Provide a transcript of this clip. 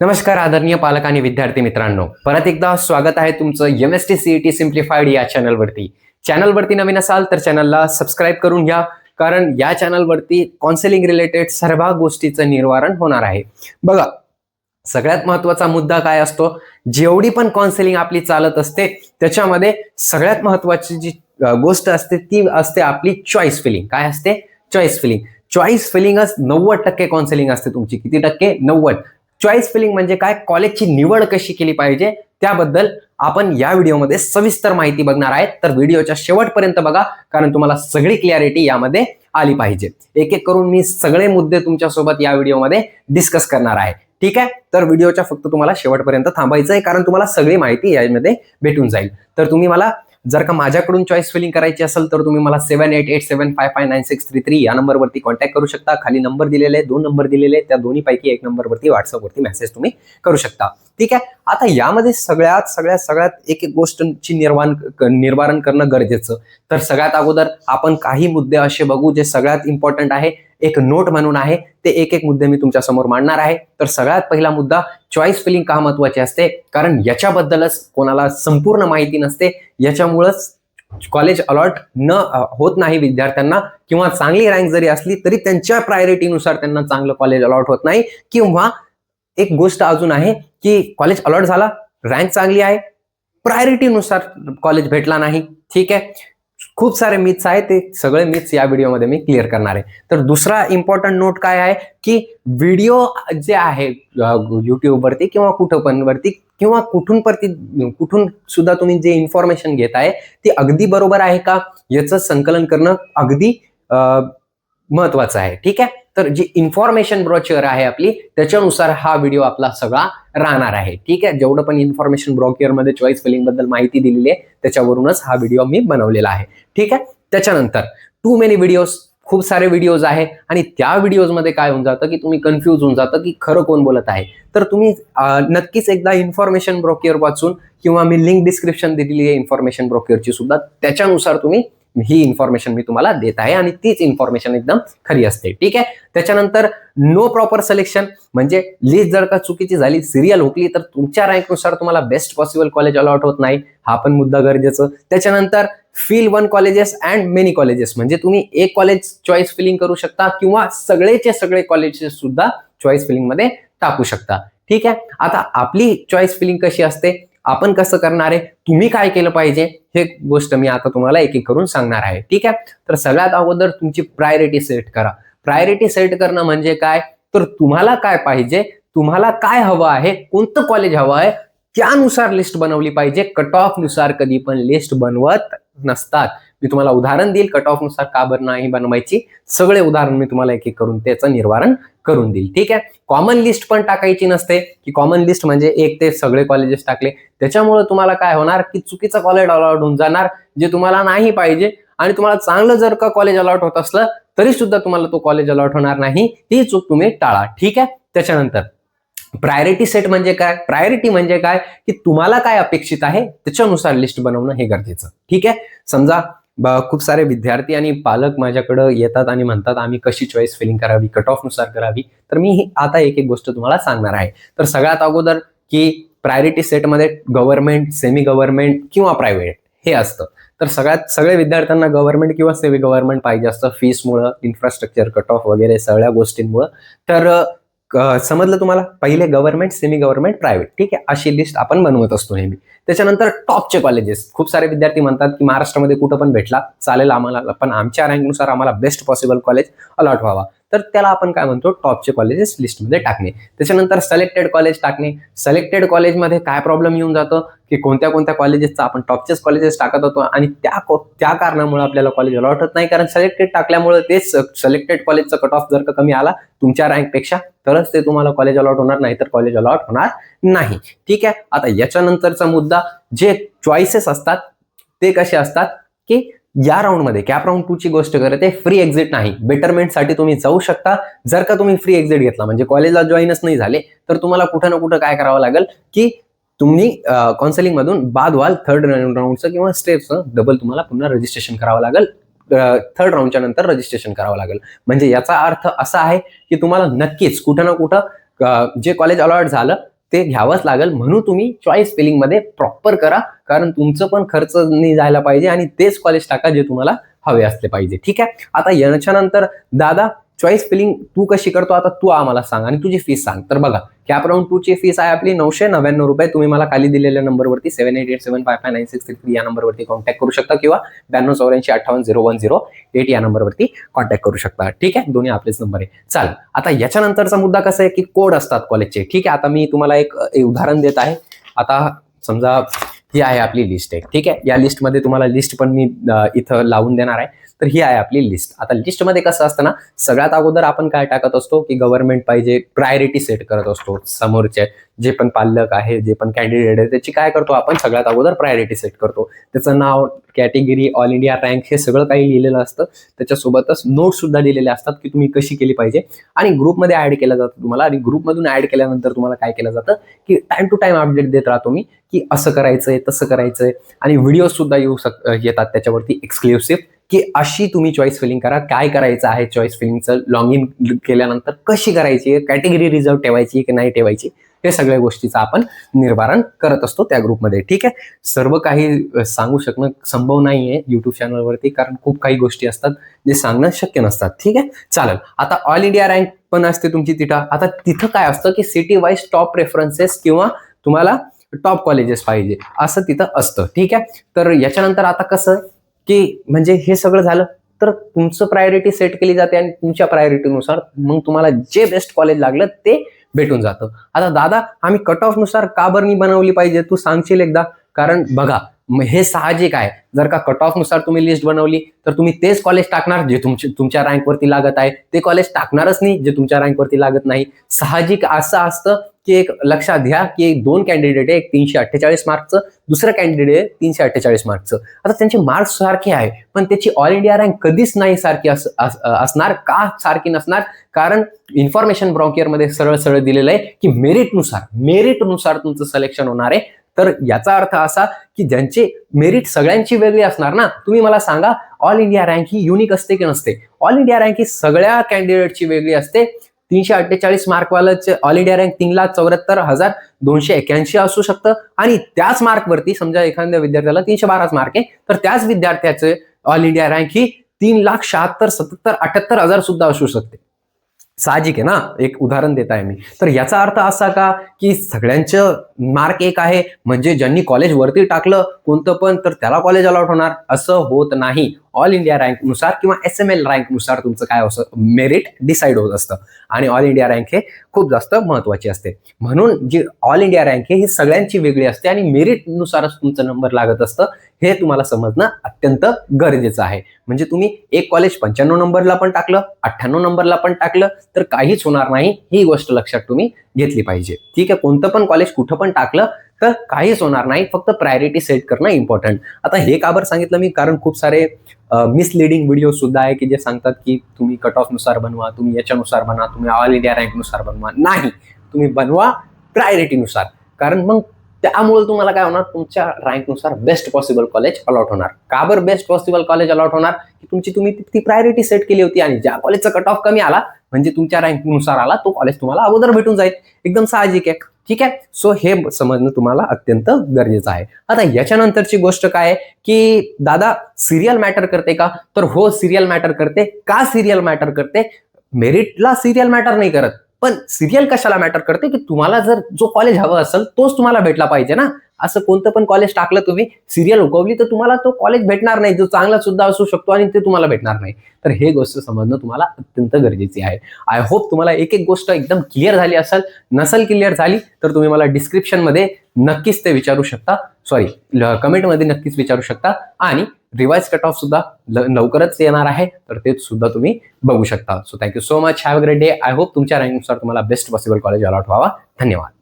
नमस्कार आदरणीय पालक आणि विद्यार्थी मित्रांनो. परत एकदा स्वागत आहे तुमचं M S T CET simplified या चॅनलवरती चॅनलवरती नवीन असाल तर चॅनलला सबस्क्राईब करून घ्या कारण या चॅनलवरती काउन्सिलिंग रिलेटेड सर्व गोष्टीचं निर्वारण होणार आहे. बघा सगळ्यात महत्त्वाचा मुद्दा काय असतो? जेवढी पण काउन्सिलिंग आपली चालत असते त्याच्यामध्ये सगळ्यात महत्वाची जी गोष्ट असते ती असते आपली चॉईस फिलिंग काय असते? चॉईस फिलिंग चॉईस फिलिंगच नव्वद टक्के काउन्सिलिंग असते तुमची. किती टक्के? नव्वद. चॉईस फिलिंग म्हणजे काय? कॉलेजची निवड कशी केली पाहिजे? त्याबद्दल आपण या व्हिडिओमध्ये सविस्तर माहिती बघणार आहे तर व्हिडिओच्या शेवटपर्यंत बघा कारण तुम्हाला सगळी क्लॅरिटी यामध्ये आली पाहिजे. एक एक करून मी सगळे मुद्दे तुमच्यासोबत या व्हिडिओमध्ये डिस्कस करणार आहे. ठीक आहे? तर व्हिडिओच्या फक्त तुम्हाला शेवटपर्यंत थांबायचं आहे कारण तुम्हाला सगळी माहिती यामध्ये भेटून जाईल. तर तुम्ही मला जर का माझ्याकडून चॉईस फिलिंग करायची असेल तर तुम्ही मला seven eight eight seven five five nine six three three या नंबरवरती कॉन्टॅक्ट करू शकता. खाली नंबर दिलेले आहे, दोन नंबर दिलेले आहेत. त्या दोन्हीपैकी एक नंबरवरती व्हॉट्सअपवरती मेसेज तुम्ही करू शकता. ठीक आहे? आता यामध्ये सगळ्यात सगळ्यात सगळ्यात एक एक गोष्टची निर्माण निर्वारण करणं गरजेचं. तर सगळ्यात अगोदर आपण काही मुद्दे असे बघू जे सगळ्यात इम्पॉर्टंट आहे. एक नोट म्हणून आहे ते एक एक मुद्दे मी तुमच्यासमोर मांडणार आहे. तर सगळ्यात पहिला मुद्दा चॉईस फिलिंग का महत्वाची असते? कारण याच्याबद्दलच कोणाला संपूर्ण माहिती नसते. याच्यामुळंच कॉलेज अलॉट न होत नाही विद्यार्थ्यांना किंवा चांगली रँक जरी असली तरी त्यांच्या प्रायोरिटीनुसार त्यांना चांगलं कॉलेज अलॉट होत नाही. किंवा एक गोष्ट अजून आहे की कॉलेज अलॉट झाला रँक चांगली आहे प्रायोरिटीनुसार कॉलेज भेटला नाही. ठीक आहे? खूप सारे मिथ्स आहेत ते. सगळे मिथ्स या व्हिडिओमध्ये मी क्लिअर करणार आहे. तर दुसरा इम्पॉर्टंट नोट काय आहे की व्हिडिओ जे आहे युट्यूबवरती किंवा कुठं पण वरती किंवा कुठून परती कुठून सुद्धा तुम्ही जे इन्फॉर्मेशन घेत आहे ती अगदी बरोबर आहे का? याचं संकलन करणं अगदी महत्वाचं आहे. ठीक आहे? तर जी इन्फॉर्मेशन ब्रॉचर आहे आपली त्याच्यानुसार हा व्हिडिओ आपला सगळा राहणार आहे. ठीक आहे? जेवढं पण इन्फॉर्मेशन ब्रोकियरमध्ये चॉईस फिलिंगबद्दल माहिती दिलेली आहे त्याच्यावरूनच हा व्हिडिओ मी बनवलेला आहे. ठीक आहे? त्याच्यानंतर टू मेनी व्हिडिओज खूप सारे व्हिडिओज आहे आणि त्या व्हिडिओजमध्ये काय होऊन जातं की तुम्ही कन्फ्यूज होऊन जातं की खरं कोण बोलत आहे. तर तुम्ही नक्कीच एकदा इन्फॉर्मेशन ब्रोकियर वाचून किंवा मी लिंक डिस्क्रिप्शन दिलेली आहे इन्फॉर्मेशन ब्रोकियरची सुद्धा त्याच्यानुसार तुम्ही ही इन्फॉर्मेशन मी तुम्हाला देत आहे आणि तीच इन्फॉर्मेशन एकदम खरी असते. ठीक आहे? त्याच्यानंतर नो प्रॉपर सिलेक्शन म्हणजे लिस्ट जर का चुकीची झाली सिरियल हुकली तर तुमच्या रँकनुसार तुम्हाला बेस्ट पॉसिबल कॉलेज अलॉट होत नाही. हा पण मुद्दा गरजेचं. त्याच्यानंतर feel one colleges and many colleges म्हणजे तुम्ही एक कॉलेज चॉईस फिलिंग करू शकता किंवा सगळेचे सगळे कॉलेजेस सुद्धा चॉईस फिलिंगमध्ये टाकू शकता. ठीक आहे? आता आपली चॉईस फिलिंग कशी असते? आपण कसं करणार आहे? तुम्ही काय केलं पाहिजे? हे गोष्ट मी आता तुम्हाला एक एक करून सांगणार आहे. ठीक आहे? तर सगळ्यात अगोदर तुमची प्रायोरिटी सेट करा. प्रायोरिटी सेट करणं म्हणजे काय? तर तुम्हाला काय पाहिजे? तुम्हाला काय हवं आहे? कोणतं कॉलेज हवं आहे? त्यानुसार लिस्ट बनवली पाहिजे. कट ऑफनुसार कधी पण लिस्ट बनवत नसतात. मी तुम्हाला उदाहरण देईल. कट ऑफनुसार का बरं नाही बनवायची? सगळे उदाहरण मी तुम्हाला एक एक करून त्याचं निवारण करून देईल. ठीक आहे? कॉमन लिस्ट पण टाकायची नसते. की कॉमन लिस्ट म्हणजे एक ते सगळे कॉलेजेस टाकले. त्याच्यामुळे तुम्हाला काय होणार? की चुकीचं कॉलेज अलॉट होऊन जाणार जे तुम्हाला नाही पाहिजे. आणि तुम्हाला चांगलं जर का कॉलेज अलॉट होत असलं तरी सुद्धा तुम्हाला तो कॉलेज अलॉट होणार नाही. ही चूक तुम्ही टाळा. ठीक आहे? त्याच्यानंतर प्रायोरिटी सेट म्हणजे काय? प्रायोरिटी म्हणजे काय? की तुम्हाला काय अपेक्षित आहे? त्याच्यानुसार लिस्ट बनवणं हे गरजेचं. ठीक आहे? समजा खूप सारे विद्यार्थी आणि पालक माझ्याकडं येतात आणि म्हणतात आम्ही कशी चॉईस फिलिंग करावी कट ऑफनुसार करावी? तर मी ही आता एक एक गोष्ट तुम्हाला सांगणार आहे. तर सगळ्यात अगोदर की प्रायोरिटी सेटमध्ये गव्हर्नमेंट सेमी गव्हर्नमेंट किंवा प्रायव्हेट हे असतं. तर सगळ्यात सगळ्या विद्यार्थ्यांना गव्हर्नमेंट किंवा सेमी गव्हर्नमेंट पाहिजे असतं. फीसमुळं इन्फ्रास्ट्रक्चर कट ऑफ वगैरे सगळ्या गोष्टींमुळं. तर समजलं तुम्हाला? पहिले गव्हर्नमेंट सेमी गव्हर्नमेंट प्रायव्हेट ठीक आहे? अशी लिस्ट आपण बनवत असतो नेहमी. त्याच्यानंतर टॉपचे कॉलेजेस खूप सारे विद्यार्थी म्हणतात की महाराष्ट्रामध्ये कुठं पण भेटला चालेल आम्हाला पण आमच्या रँकनुसार आम्हाला बेस्ट पॉसिबल कॉलेज अलॉट व्हावा. तर त्याला आपण काय म्हणतो टॉपचे कॉलेजेस लिस्टमध्ये टाकणे. त्याच्यानंतर सिलेक्टेड कॉलेज टाकणे. सिलेक्टेड कॉलेजमध्ये काय प्रॉब्लेम येऊन जातं? की कोणत्या कोणत्या कॉलेजेसचा आपण टॉपचेच कॉलेजेस टाकत होतो आणि त्या त्या कारणामुळे आपल्याला कॉलेज अलॉट होत नाही. कारण सिलेक्टेड टाकल्यामुळे तेच सिलेक्टेड कॉलेजचा कट ऑफ जर का कमी आला तुमच्या रँकपेक्षा तरच ते तुम्हाला कॉलेज अलॉट होणार नाही तर कॉलेज अलॉट होणार नाही. ठीक आहे? आता याच्यानंतरचा मुद्दा जे चॉईसेस असतात ते कसे असतात? की या राऊंडमध्ये कॅप राऊंड टू ची गोष्ट करते फ्री एक्झिट नाही. बेटरमेंटसाठी तुम्ही जाऊ शकता. जर का तुम्ही फ्री एक्झिट घेतला म्हणजे कॉलेजला जॉईनच नाही झाले तर तुम्हाला कुठं ना कुठं काय करावं लागेल की तुम्ही काउन्सिलिंग मधून बाद व्हाल थर्ड राऊंडचं किंवा स्टेपचं डबल तुम्हाला पुन्हा रजिस्ट्रेशन करावं लागेल. थर्ड राऊंडच्या नंतर रजिस्ट्रेशन करावं लागेल. म्हणजे याचा अर्थ असा आहे की तुम्हाला नक्कीच कुठं ना कुठं जे कॉलेज अलॉट झालं ते घ्यावंच लागेल म्हणून तुम्ही चॉईस फिलिंगमध्ये प्रॉपर करा. कारण तुमचं पण खर्च नाही जायला पाहिजे आणि तेच कॉलेज टाका जे तुम्हाला हवे असले पाहिजे. ठीक आहे? आता याच्यानंतर दादा चॉईस फिलिंग तू कशी करतो आता तू आम्हाला सांग आणि तुझी फीस सांग. तर बघा कॅप राऊंड टू ची फीस आहे आपली नऊशे नव्याण्णव रुपये. तुम्ही मला खाली दिलेल्या नंबरवरती seven eight eight seven five five nine six three या नंबरवरती कॉन्टॅक्ट करू शकता किंवा ब्याण्णव चौऱ्याऐंशी अठ्ठावन्न झिरो वन झिरो एट या नंबरवरती कॉन्टॅक्ट करू शकता. ठीक आहे? दोन्ही आपलेच नंबर आहे. चाल आता याच्यानंतरचा मुद्दा कसा आहे की कोड असतात कॉलेजचे ठीक आहे? आता मी तुम्हाला एक उदाहरण देत आहे. आता समजा ही आहे आपली लिस्ट आहे ठीक आहे? या लिस्टमध्ये तुम्हाला लिस्ट पण मी इथं लावून देणार आहे. तर ही आहे आपली लिस्ट आता लिस्टमध्ये कसं असतं ना सगळ्यात अगोदर आपण काय टाकत असतो की गव्हर्नमेंट पाहिजे प्रायोरिटी सेट करत असतो समोरचे. जे पण पालक आहे जे पण कॅन्डिडेट आहे त्याची काय करतो आपण? सगळ्यात अगोदर प्रायोरिटी सेट करतो. त्याचं नाव कॅटेगरी ऑल इंडिया रँक हे सगळं काही लिहिलेलं असतं. त्याच्यासोबतच नोट सुद्धा दिलेले असतात की तुम्ही कशी केली पाहिजे. आणि ग्रुपमध्ये ऍड केलं जातं तुम्हाला. आणि ग्रुपमधून ऍड केल्यानंतर तुम्हाला काय केलं जातं? की टाइम टू टाइम अपडेट देत राहतो मी की असं करायचंय तसं करायचंय. आणि व्हिडिओ सुद्धा येऊ शक येतात त्याच्यावरती एक्सक्लुसिव्ह की अशी तुम्ही चॉईस फिलिंग करा. काय करायचं आहे चॉईस फिलिंगचं लॉग इन केल्यानंतर कशी करायची? कॅटेगरी रिझर्व ठेवायची की नाही ठेवायची? हे सगळ्या गोष्टीचं आपण निर्वारण करत असतो त्या ग्रुपमध्ये ठीक आहे? सर्व काही सांगू शकणं संभव नाही आहे युट्यूब चॅनलवरती कारण खूप काही गोष्टी असतात जे सांगणं शक्य नसतात. ठीक आहे? चालेल. आता ऑल इंडिया रँक पण असते तुमची तिथं. आता तिथं काय असतं की सिटी वाईज टॉप रेफरन्सेस किंवा तुम्हाला टॉप कॉलेजेस पाहिजे. असं तिथं असतं. ठीक आहे? तर याच्यानंतर आता कसं की म्हणजे हे सगळं झालं तर तुमचं प्रायोरिटी सेट केली जाते आणि तुमच्या प्रायोरिटीनुसार मग तुम्हाला जे बेस्ट कॉलेज लागलं ते भेटून जातं. आता दादा आम्ही कट ऑफनुसार का बरणी बनवली पाहिजे? तू सांगशील एकदा? कारण बघा हे साहजिक आहे. जर का कट ऑफनुसार तुम्ही लिस्ट बनवली तर तुम्ही तेच कॉलेज टाकणार जे तुमचे तुमच्या रँकवरती लागत आहे. ते कॉलेज टाकणारच नाही जे तुमच्या रँकवरती लागत नाही. साहजिक असं असतं की एक लक्षात घ्या की एक दोन कॅन्डिडेट आहे एक तीनशे अठ्ठेचाळीस मार्कचं दुसरं कॅन्डिडेट आहे तीनशे अठ्ठेचाळीस मार्कचं आता त्यांचे मार्क्स सारखे आहे पण त्याची ऑल इंडिया रँक कधीच नाही सारखी अस- असणार का सारखी नसणार? कारण इन्फॉर्मेशनमध्ये सरळ सरळ दिलेलं आहे की मेरिटनुसार मेरिटनुसार तुमचं सिलेक्शन होणार आहे. तर याचा अर्थ असा की ज्यांचे मेरिट सगळ्यांची वेगळी असणार ना तुम्ही मला सांगा ऑल इंडिया रँक ही युनिक असते की नसते? ऑल इंडिया रँक ही सगळ्या कॅन्डिडेटची वेगळी असते. तीनशे अठ्ठेचाळीस मार्कवाल्याचे ऑल इंडिया रँक तीन लाख चौऱ्याहत्तर हजार दोनशे एक्याऐंशी असू शकतं. आणि त्याच मार्कवरती समजा एखाद्या विद्यार्थ्याला तीनशे बाराच मार्क आहे तर त्याच विद्यार्थ्याचे ऑल इंडिया रँक ही तीन लाख शहात्तर सत्तर अठ्याहत्तर हजार सुद्धा असू शकते. साहजिक आहे ना? एक उदाहरण देत आहे मी. तर याचा अर्थ असा का की सगळ्यांचं मार्क एक आहे म्हणजे ज्यांनी कॉलेज वरती टाकलं कोणतं पण तर त्याला कॉलेज अलॉट होणार. असं होत नाही. ऑल इंडिया रँकनुसार किंवा एस एम एल रँकनुसार तुमचं काय असं मेरिट डिसाईड होत असतं. आणि ऑल इंडिया रँक हे खूप जास्त महत्वाची असते. म्हणून जी ऑल इंडिया रँक आहे ही सगळ्यांची वेगळी असते आणि मेरिटनुसारच तुमचं नंबर लागत असतं हे तुम्हाला समजणं अत्यंत गरजेचं आहे. म्हणजे तुम्ही एक कॉलेज पंच्याण्णव नंबरला पण टाकलं अठ्ठ्याण्णव नंबरला पण टाकलं तर काहीच होणार नाही. ही गोष्ट लक्षात तुम्ही घेतली पाहिजे. ठीक आहे कोणतं पण कॉलेज कुठं पण टाकलं तर काहीच होणार नाही. फक्त प्रायोरिटी सेट करणं इम्पॉर्टंट आता हे का बरं सांगितलं मी? कारण खूप सारे मिसलिडिंग व्हिडिओ सुद्धा आहे की जे सांगतात की तुम्ही कट ऑफनुसार बनवा तुम्ही याच्यानुसार बनवा तुम्ही ऑल इंडिया रँकनुसार बनवा. नाही. तुम्ही बनवा प्रायोरिटीनुसार कारण मग त्यामुळे तुम्हाला काय होणार? तुमच्या रँकनुसार बेस्ट पॉसिबल कॉलेज अलॉट होणार. का बरं बेस्ट पॉसिबल कॉलेज अलॉट होणार? की तुमची तुम्ही ती प्रायोरिटी सेट केली होती आणि ज्या कॉलेजचा कट ऑफ कमी आला म्हणजे तुमच्या रँकनुसार आला तो कॉलेज तुम्हाला अगोदर भेटून जाईल. एकदम साहजिक आहे. ठीक आहे? सो हे समजणं तुम्हाला अत्यंत गरजेचं आहे. आता याच्यानंतरची गोष्ट काय आहे? की दादा सिरियल मॅटर करते का? तर हो सिरियल मॅटर करते. का सिरियल मॅटर करते? मेरिटला सिरियल मॅटर नाही करत. पण सिरियल कशाला मॅटर करते? की तुम्हाला जर जो कॉलेज हवं असेल तोच तुम्हाला भेटला पाहिजे ना. असं कोणतं पण कॉलेज टाकलं तुम्ही सिरियल उगवली तर तुम्हाला तो कॉलेज भेटणार नाही. जो चांगला सुद्धा असू शकतो आणि ते तुम्हाला भेटणार नाही. तर हे गोष्ट समजणं तुम्हाला अत्यंत गरजेची आहे. आय होप तुम्हाला एक एक गोष्ट एकदम क्लिअर झाली असेल. नसेल क्लिअर झाली तर तुम्ही मला डिस्क्रिप्शनमध्ये नक्कीच ते विचारू शकता. सॉरी कमेंटमध्ये नक्कीच विचारू शकता. आणि रिवाइज कट ऑफ सुद्धा ल- लवकरच येणार आहे तर ते सुद्धा तुम्ही बघू शकता. So thank you so much have great day I hope तुमच्या रँकनुसार तुम्हाला बेस्ट पॉसिबल कॉलेज अलॉट व्हावा. धन्यवाद.